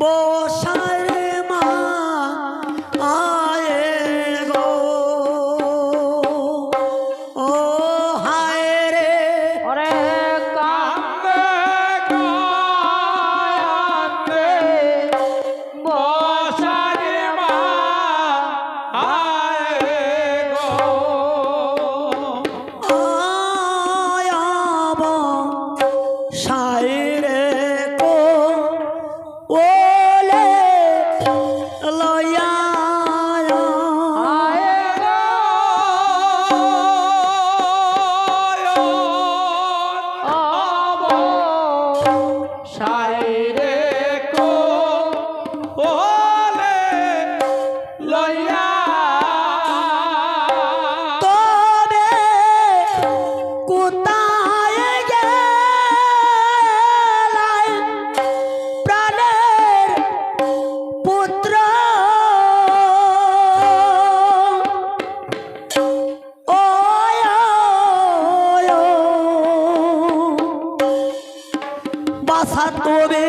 Boy. আশা তোরে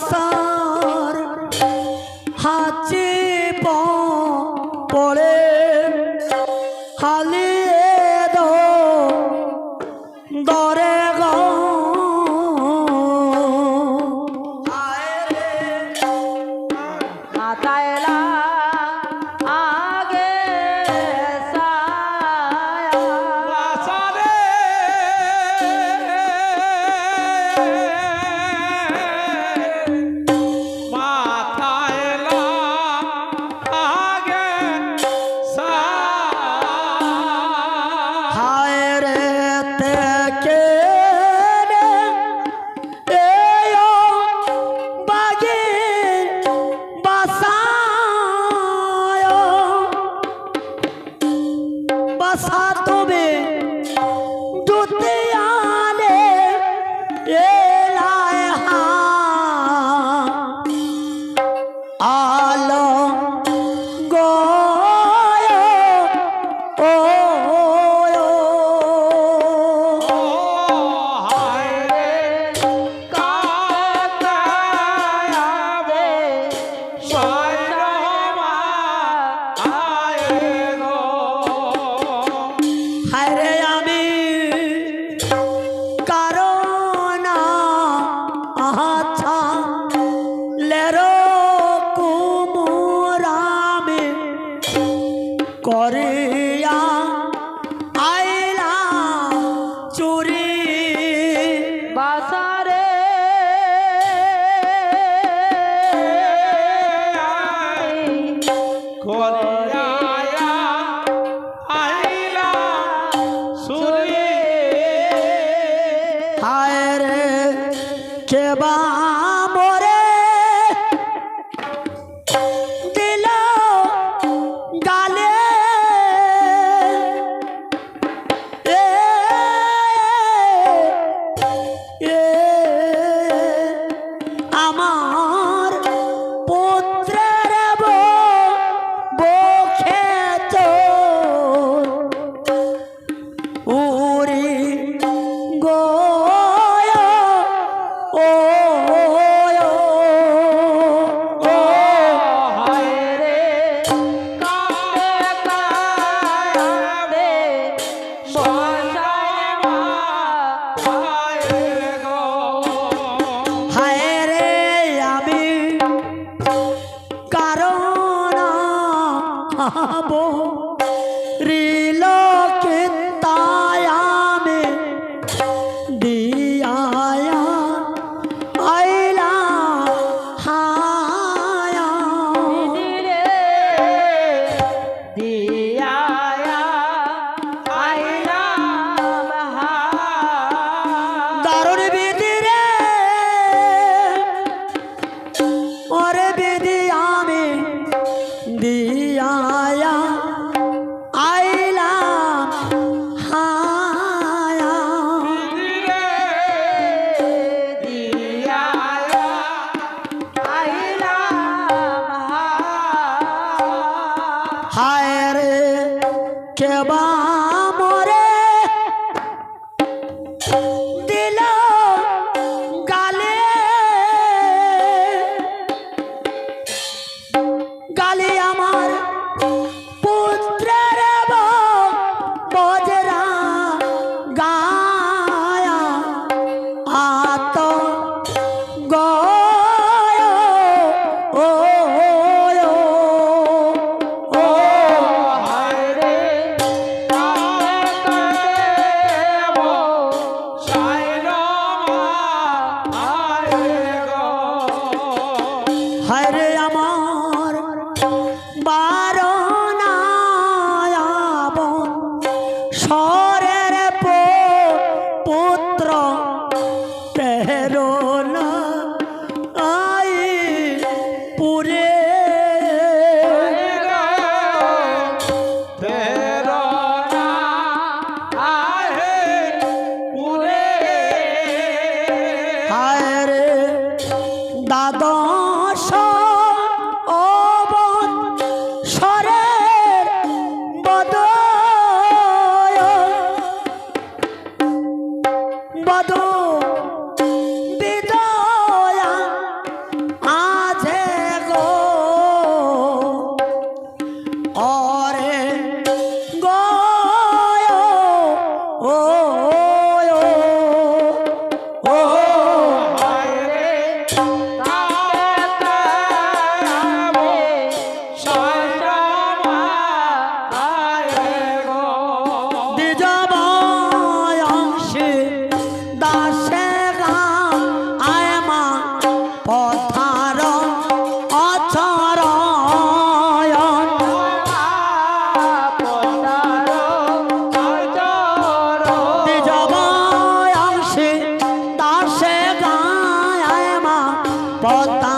ভালোবাসার হাচে পড়ে খালি দরে গাতায় 包括那 দিয়ায়া আইলাম হায়া আইলা হায় রে কেবা Con